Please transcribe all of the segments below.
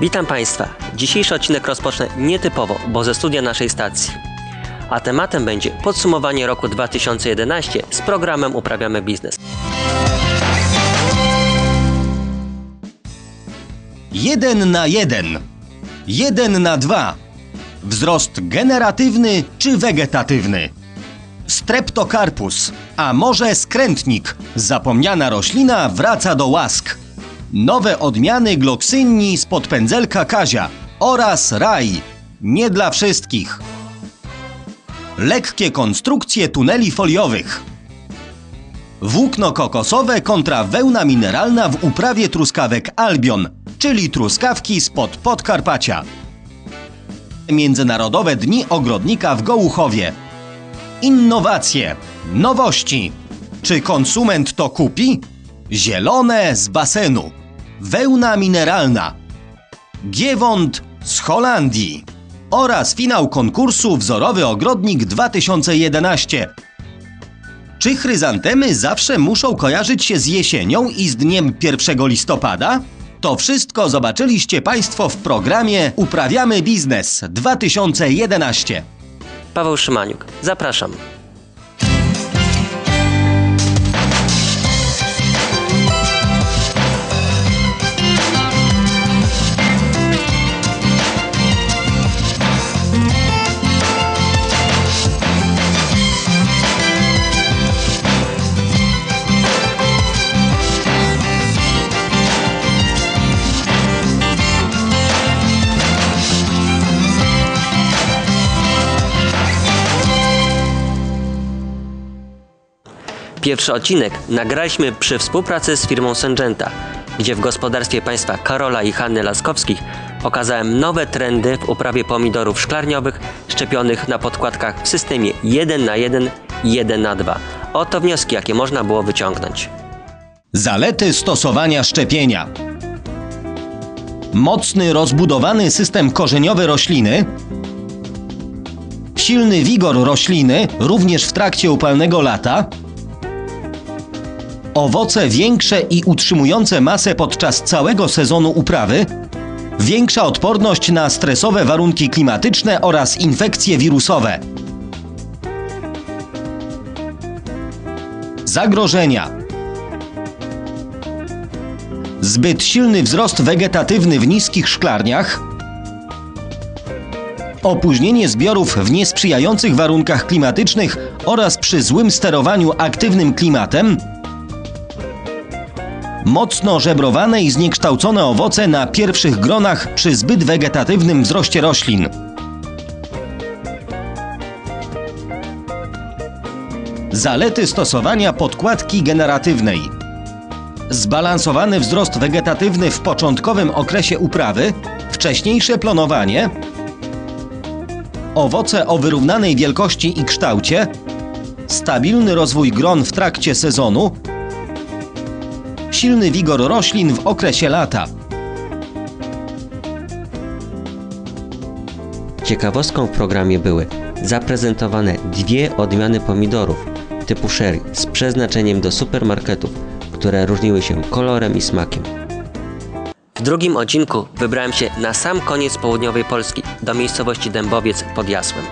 Witam Państwa. Dzisiejszy odcinek rozpocznę nietypowo, bo ze studia naszej stacji. A tematem będzie podsumowanie roku 2011 z programem Uprawiamy Biznes. Jeden na jeden. Jeden na dwa. Wzrost generatywny czy wegetatywny? Streptokarpus, a może skrętnik, zapomniana roślina wraca do łask. Nowe odmiany gloksynni spod pędzelka Kazia oraz raj. Nie dla wszystkich. Lekkie konstrukcje tuneli foliowych. Włókno kokosowe kontra wełna mineralna w uprawie truskawek Albion, czyli truskawki spod Podkarpacia. Międzynarodowe Dni Ogrodnika w Gołuchowie. Innowacje, nowości. Czy konsument to kupi? Zielone z basenu. Wełna mineralna. Giewont z Holandii. Oraz finał konkursu Wzorowy Ogrodnik 2011. Czy chryzantemy zawsze muszą kojarzyć się z jesienią i z dniem 1 listopada? To wszystko zobaczyliście Państwo w programie Uprawiamy Biznes 2011. Paweł Szymaniuk, zapraszam. Pierwszy odcinek nagraliśmy przy współpracy z firmą Syngenta, gdzie w gospodarstwie państwa Karola i Hanny Laskowskich pokazałem nowe trendy w uprawie pomidorów szklarniowych szczepionych na podkładkach w systemie 1 na 1 1 na 2 Oto wnioski, jakie można było wyciągnąć. Zalety stosowania szczepienia. Mocny, rozbudowany system korzeniowy rośliny. Silny wigor rośliny, również w trakcie upalnego lata. Owoce większe i utrzymujące masę podczas całego sezonu uprawy. Większa odporność na stresowe warunki klimatyczne oraz infekcje wirusowe. Zagrożenia. Zbyt silny wzrost wegetatywny w niskich szklarniach. Opóźnienie zbiorów w niesprzyjających warunkach klimatycznych oraz przy złym sterowaniu aktywnym klimatem. Mocno żebrowane i zniekształcone owoce na pierwszych gronach przy zbyt wegetatywnym wzroście roślin. Zalety stosowania podkładki generatywnej. Zbalansowany wzrost wegetatywny w początkowym okresie uprawy, wcześniejsze plonowanie, owoce o wyrównanej wielkości i kształcie, stabilny rozwój gron w trakcie sezonu, silny wigor roślin w okresie lata. Ciekawostką w programie były zaprezentowane dwie odmiany pomidorów typu sherry z przeznaczeniem do supermarketów, które różniły się kolorem i smakiem. W drugim odcinku wybrałem się na sam koniec południowej Polski, do miejscowości Dębowiec pod Jasłem.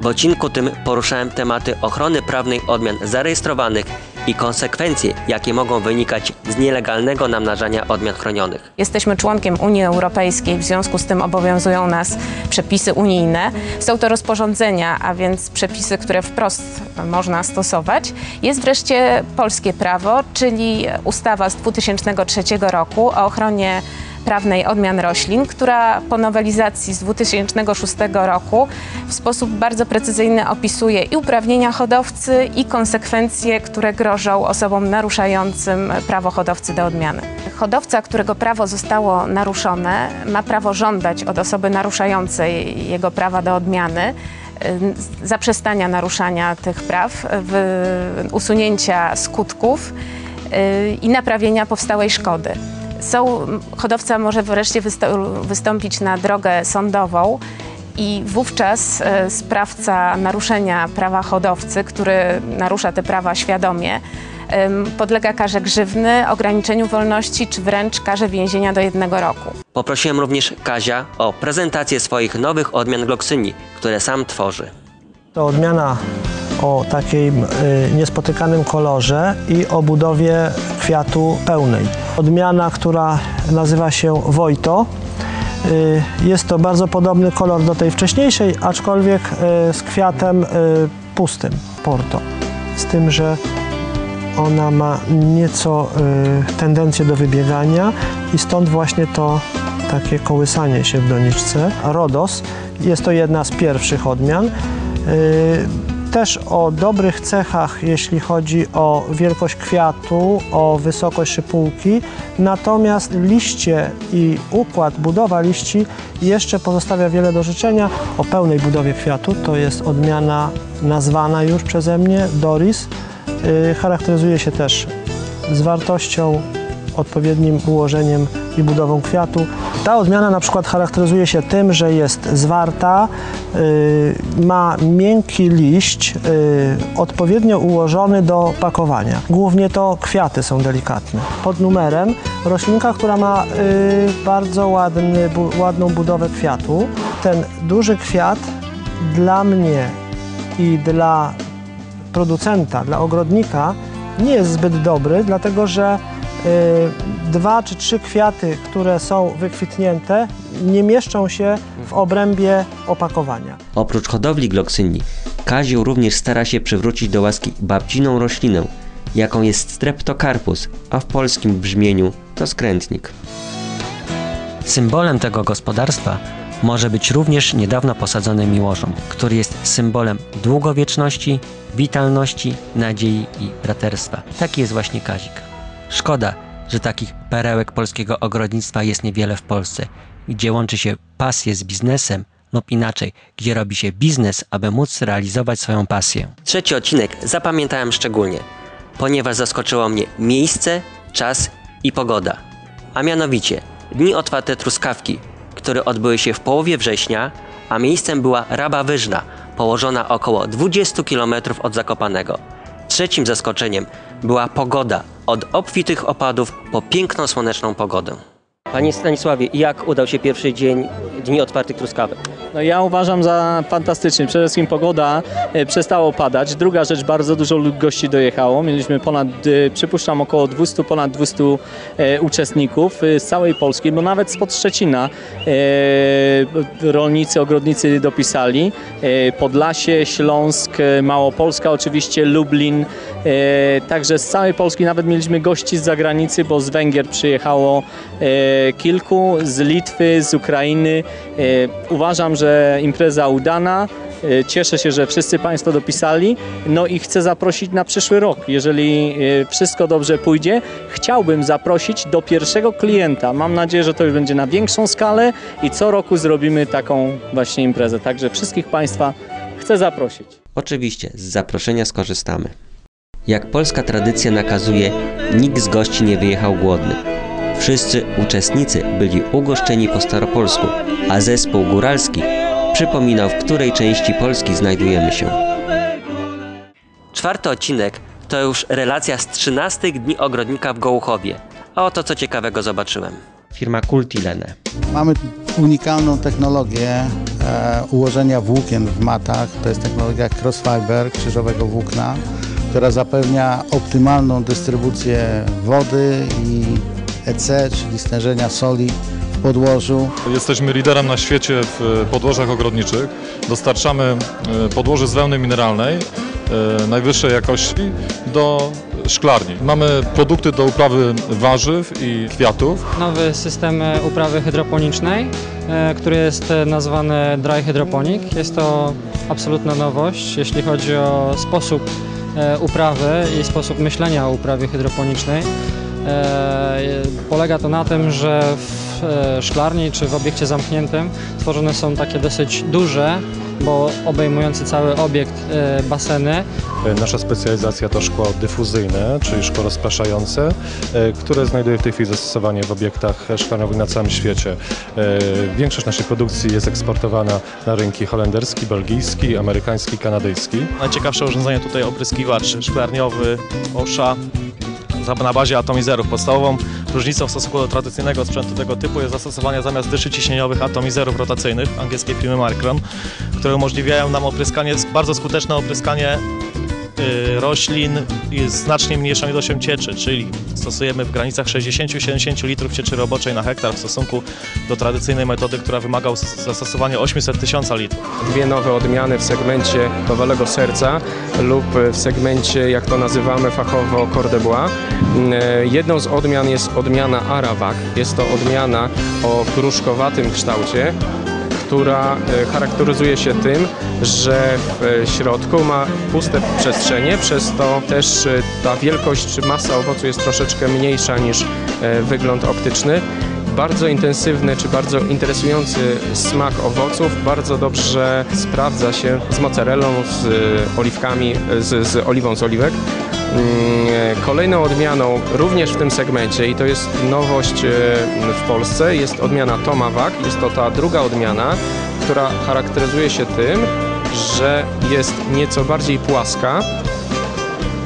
W odcinku tym poruszałem tematy ochrony prawnej odmian zarejestrowanych i konsekwencje, jakie mogą wynikać z nielegalnego namnażania odmian chronionych. Jesteśmy członkiem Unii Europejskiej, w związku z tym obowiązują nas przepisy unijne. Są to rozporządzenia, a więc przepisy, które wprost można stosować. Jest wreszcie polskie prawo, czyli ustawa z 2003 roku o ochronie prawnej odmian roślin, która po nowelizacji z 2006 roku w sposób bardzo precyzyjny opisuje i uprawnienia hodowcy, i konsekwencje, które grożą osobom naruszającym prawo hodowcy do odmiany. Hodowca, którego prawo zostało naruszone, ma prawo żądać od osoby naruszającej jego prawa do odmiany y, zaprzestania naruszania tych praw, usunięcia skutków y, i naprawienia powstałej szkody. Są, hodowca może wreszcie wystąpić na drogę sądową i wówczas e, sprawca naruszenia prawa hodowcy, który narusza te prawa świadomie, podlega karze grzywny, ograniczeniu wolności czy wręcz karze więzienia do jednego roku. Poprosiłem również Kazia o prezentację swoich nowych odmian gloksyni, które sam tworzy. To odmiana o takim y, niespotykanym kolorze i o budowie kwiatu pełnej. Odmiana, która nazywa się Wojto. Y, jest to bardzo podobny kolor do tej wcześniejszej, aczkolwiek y, z kwiatem y, pustym, Porto. Z tym, że ona ma nieco tendencję do wybiegania i stąd właśnie to takie kołysanie się w doniczce. Rodos jest to jedna z pierwszych odmian. Też o dobrych cechach, jeśli chodzi o wielkość kwiatu, o wysokość szypułki, natomiast liście i układ, budowa liści jeszcze pozostawia wiele do życzenia. O pełnej budowie kwiatu to jest odmiana nazwana już przeze mnie Doris. Y, charakteryzuje się też zwartością, odpowiednim ułożeniem i budową kwiatu. Ta odmiana na przykład charakteryzuje się tym, że jest zwarta, y, ma miękki liść, y, odpowiednio ułożony do pakowania. Głównie to kwiaty są delikatne. Pod numerem roślinka, która ma y, bardzo ładny, ładną budowę kwiatu. Ten duży kwiat dla mnie i dla producenta, dla ogrodnika nie jest zbyt dobry, dlatego że dwa czy trzy kwiaty, które są wykwitnięte, nie mieszczą się w obrębie opakowania. Oprócz hodowli gloksyni, Kazio również stara się przywrócić do łaski babciną roślinę, jaką jest streptokarpus, a w polskim brzmieniu to skrętnik. Symbolem tego gospodarstwa może być również niedawno posadzony miłożon, który jest symbolem długowieczności, witalności, nadziei i braterstwa. Taki jest właśnie Kazik. Szkoda, że takich perełek polskiego ogrodnictwa jest niewiele w Polsce, gdzie łączy się pasję z biznesem lub inaczej, gdzie robi się biznes, aby móc realizować swoją pasję. Trzeci odcinek zapamiętałem szczególnie, ponieważ zaskoczyło mnie miejsce, czas i pogoda. A mianowicie Dni Otwarte Truskawki, które odbyły się w połowie września, a miejscem była Raba Wyżna, położona około 20 km od Zakopanego. Trzecim zaskoczeniem była pogoda, od obfitych opadów po piękną słoneczną pogodę. Panie Stanisławie, jak udał się pierwszy dzień Dni Otwartych Truskawek? No ja uważam za fantastyczny. Przede wszystkim pogoda e, przestało padać. Druga rzecz, bardzo dużo gości dojechało. Mieliśmy ponad, e, przypuszczam, około 200, ponad 200 e, uczestników z całej Polski, bo nawet spod Szczecina rolnicy, ogrodnicy dopisali. Podlasie, Śląsk, Małopolska oczywiście, Lublin. E, także z całej Polski nawet mieliśmy gości z zagranicy, bo z Węgier przyjechało e, kilku, z Litwy, z Ukrainy. E, Uważam, że impreza udana. Cieszę się, że wszyscy Państwo dopisali. No i chcę zaprosić na przyszły rok. Jeżeli wszystko dobrze pójdzie, chciałbym zaprosić do pierwszego klienta. Mam nadzieję, że to już będzie na większą skalę i co roku zrobimy taką właśnie imprezę. Także wszystkich Państwa chcę zaprosić. Oczywiście, z zaproszenia skorzystamy. Jak polska tradycja nakazuje, nikt z gości nie wyjechał głodny. Wszyscy uczestnicy byli ugoszczeni po staropolsku, a zespół góralski przypominał, w której części Polski znajdujemy się. Czwarty odcinek to już relacja z 13 dni ogrodnika w Gołuchowie. A oto co ciekawego zobaczyłem. Firma Cultilene. Mamy unikalną technologię e, ułożenia włókien w matach. To jest technologia crossfiber, krzyżowego włókna, która zapewnia optymalną dystrybucję wody i EC, czyli stężenia soli w podłożu. Jesteśmy liderem na świecie w e, podłożach ogrodniczych. Dostarczamy e, podłoże z wełny mineralnej e, najwyższej jakości do szklarni. Mamy produkty do uprawy warzyw i kwiatów. nowy system uprawy hydroponicznej, który jest nazwany Dry Hydroponic. Jest to absolutna nowość, jeśli chodzi o sposób uprawy i sposób myślenia o uprawie hydroponicznej. E, Polega to na tym, że w e, szklarni czy w obiekcie zamkniętym tworzone są takie dosyć duże, bo obejmujący cały obiekt e, baseny, Nasza specjalizacja to szkło dyfuzyjne, czyli szkło rozpraszające, e, które znajduje w tej chwili zastosowanie w obiektach szklarniowych na całym świecie. E, Większość naszej produkcji jest eksportowana na rynki holenderski, belgijski, amerykański, kanadyjski. Najciekawsze urządzenie tutaj opryskiwacz szklarniowy OSHA za- na bazie atomizerów. Podstawową różnicą w stosunku do tradycyjnego sprzętu tego typu jest zastosowanie zamiast dyszy ciśnieniowych atomizerów rotacyjnych angielskiej firmy Markron, które umożliwiają nam opryskanie, bardzo skuteczne opryskanie roślin i z znacznie mniejszą ilością cieczy, czyli stosujemy w granicach 60-70 litrów cieczy roboczej na hektar w stosunku do tradycyjnej metody, która wymaga zastosowania 800 tysiąca litrów. dwie nowe odmiany w segmencie bawalego serca lub w segmencie, jak to nazywamy fachowo, Corde Bois. Mm, Jedną z odmian jest odmiana Arawak. Jest to odmiana o gruszkowatym kształcie, która e, charakteryzuje się tym, że w e, środku ma puste przestrzenie, przez to też e, ta wielkość masa owocu jest troszeczkę mniejsza niż wygląd optyczny bardzo intensywny czy bardzo interesujący smak owoców bardzo dobrze sprawdza się z mozzarellą, z oliwkami, z, z oliwą z oliwek. Mm, Kolejną odmianą również w tym segmencie i to jest nowość e, w Polsce jest odmiana Tomahawk. Jest to ta druga odmiana, która charakteryzuje się tym, że jest nieco bardziej płaska,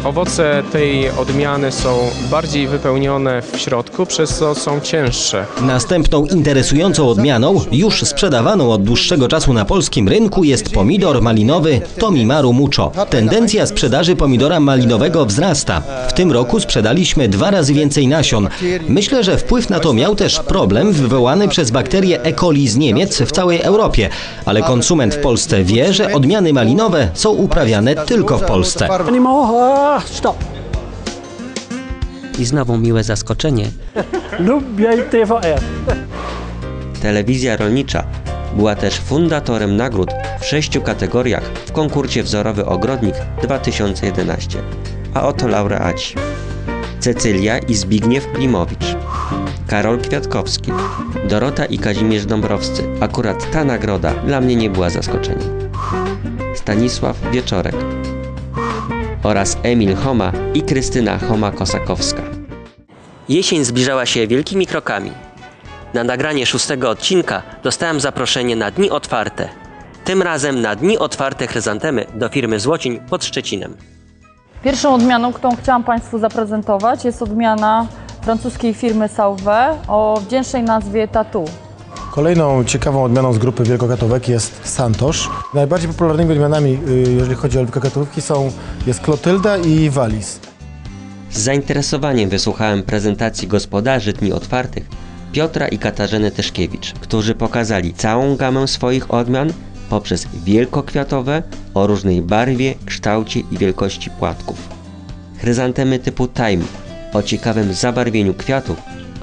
Owoce tej odmiany są bardziej wypełnione w środku, przez co są cięższe. Następną interesującą odmianą, już sprzedawaną od dłuższego czasu na polskim rynku, jest pomidor malinowy Tomimaru Mucho. Tendencja sprzedaży pomidora malinowego wzrasta. W tym roku sprzedaliśmy dwa razy więcej nasion. Myślę, że wpływ na to miał też problem wywołany przez bakterię E. coli z Niemiec w całej Europie, ale konsument w Polsce wie, że odmiany malinowe są uprawiane tylko w Polsce. Stop. I znowu miłe zaskoczenie. Lubię TVR. Telewizja rolnicza była też fundatorem nagród w sześciu kategoriach w konkursie Wzorowy Ogrodnik 2011. A oto laureaci. Cecylia i Zbigniew Klimowicz, Karol Kwiatkowski, Dorota i Kazimierz Dąbrowscy. Akurat ta nagroda dla mnie nie była zaskoczeniem. Stanisław Wieczorek oraz Emil Homa i Krystyna Homa-Kosakowska. Jesień zbliżała się wielkimi krokami. Na nagranie szóstego odcinka dostałem zaproszenie na Dni Otwarte. Tym razem na Dni Otwarte chryzantemy do firmy Złocień pod Szczecinem. Pierwszą odmianą, którą chciałam Państwu zaprezentować jest odmiana francuskiej firmy Sauve o wdzięcznej nazwie Tattoo. Kolejną ciekawą odmianą z grupy wielkokatówek jest Santosz. Najbardziej popularnymi odmianami, y, jeżeli chodzi o wielkokatówki, są jest Klotylda i Walis. Z zainteresowaniem wysłuchałem prezentacji gospodarzy Dni Otwartych Piotra i Katarzyny Tyszkiewicz, którzy pokazali całą gamę swoich odmian poprzez wielkokwiatowe o różnej barwie, kształcie i wielkości płatków. Chryzantemy typu Time o ciekawym zabarwieniu kwiatów,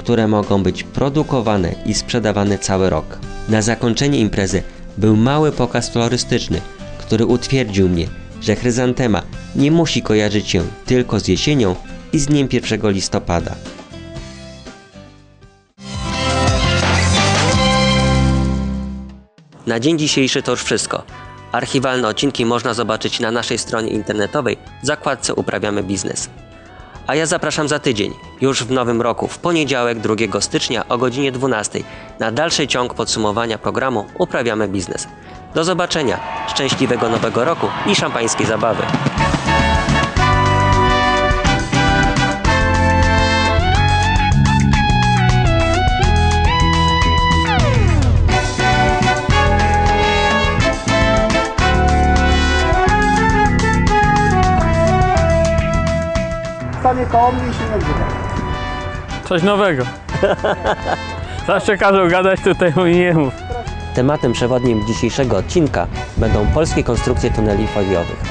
które mogą być produkowane i sprzedawane cały rok. Na zakończenie imprezy był mały pokaz florystyczny, który utwierdził mnie, że chryzantema nie musi kojarzyć się tylko z jesienią i z dniem 1 listopada. Na dzień dzisiejszy to już wszystko. Archiwalne odcinki można zobaczyć na naszej stronie internetowej w zakładce Uprawiamy Biznes. A ja zapraszam za tydzień, już w nowym roku, w poniedziałek 2 stycznia o godzinie 12 na dalszy ciąg podsumowania programu Uprawiamy Biznes. Do zobaczenia, szczęśliwego nowego roku i szampańskiej zabawy. Koło mnie się nagrywa. Coś nowego. Zawsze każą gadać, tutaj mój nie mów. Tematem przewodnim dzisiejszego odcinka będą polskie konstrukcje tuneli foliowych.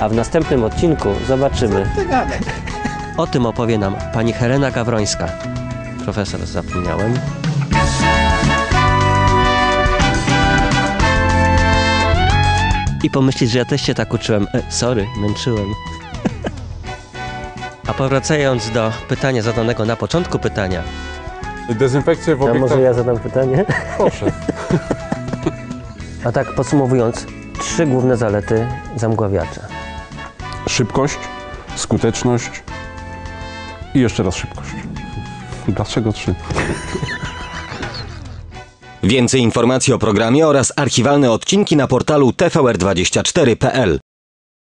A w następnym odcinku zobaczymy. O tym opowie nam pani Helena Gawrońska. Profesor zapomniałem. I pomyśleć, że ja też się tak uczyłem. E, sorry, męczyłem. A powracając do pytania zadanego na początku pytania. Dezynfekcja w A obiektach... może ja zadam pytanie? Proszę. A tak podsumowując, trzy główne zalety zamgławiacza. Szybkość, skuteczność i jeszcze raz szybkość. Dlaczego trzy? Więcej informacji o programie oraz archiwalne odcinki na portalu tvr24.pl.